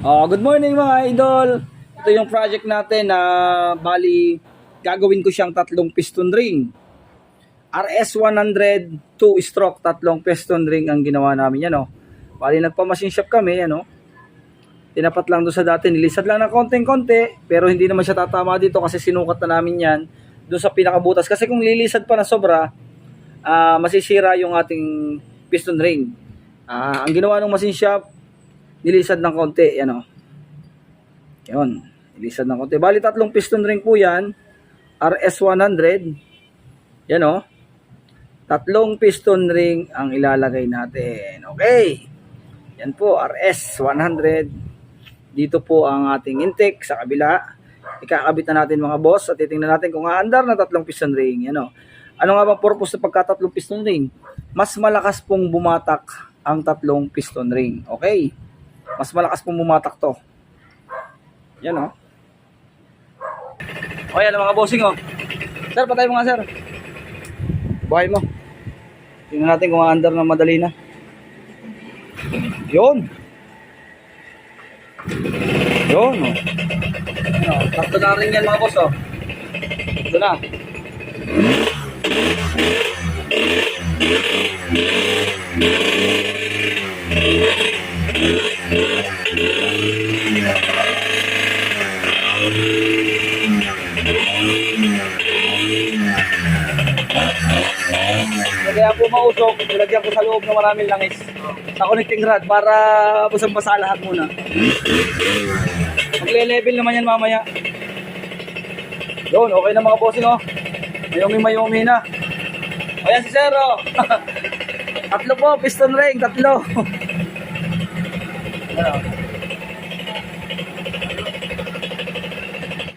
Oh, good morning mga idol. Ito yung project natin na bali gagawin ko siyang tatlong piston ring. RS100 2 stroke tatlong piston ring ang ginawa namin yan oh. Bali nagpa-machine shop kami ano. Tinapat lang doon sa dati, nilisad lang ng konting-konti pero hindi naman siya tatama dito kasi sinukat na namin yan doon sa pinakabutas kasi kung lilisad pa na sobra ah, masisira yung ating piston ring. Ah, ang ginawa ng machine shop nilisad ng konti, yan o. Yun, nilisad ng konti. Bali, tatlong piston ring po yan. RS100. Yan o. Tatlong piston ring ang ilalagay natin. Okay. Yan po, RS100. Dito po ang ating intake sa kabila. Ikakabit na natin mga boss at titingnan natin kung aandar na tatlong piston ring. Yan o. Ano nga ba purpose ng pagkatatlong piston ring? Mas malakas pong bumatak ang tatlong piston ring. Okay. Mas malakas pong bumatak to. Yan o. O yan mga bossing o. Sir, patay mo nga sir. Buhay mo. Tingnan natin kung under na madali na. Yun. Yun o. Ano, takto na rin yan mga boss o. Ito na. Kaya po mausok, nilagyan ko sa loob ng maraming langis. Sa connecting rod para basang-basa lahat muna. Magle-level naman yan mamaya. Yun, okay na mga bossing oh. Mayumi-mayumi na. Ayan si Zero. tatlo po, piston ring, tatlo. ano?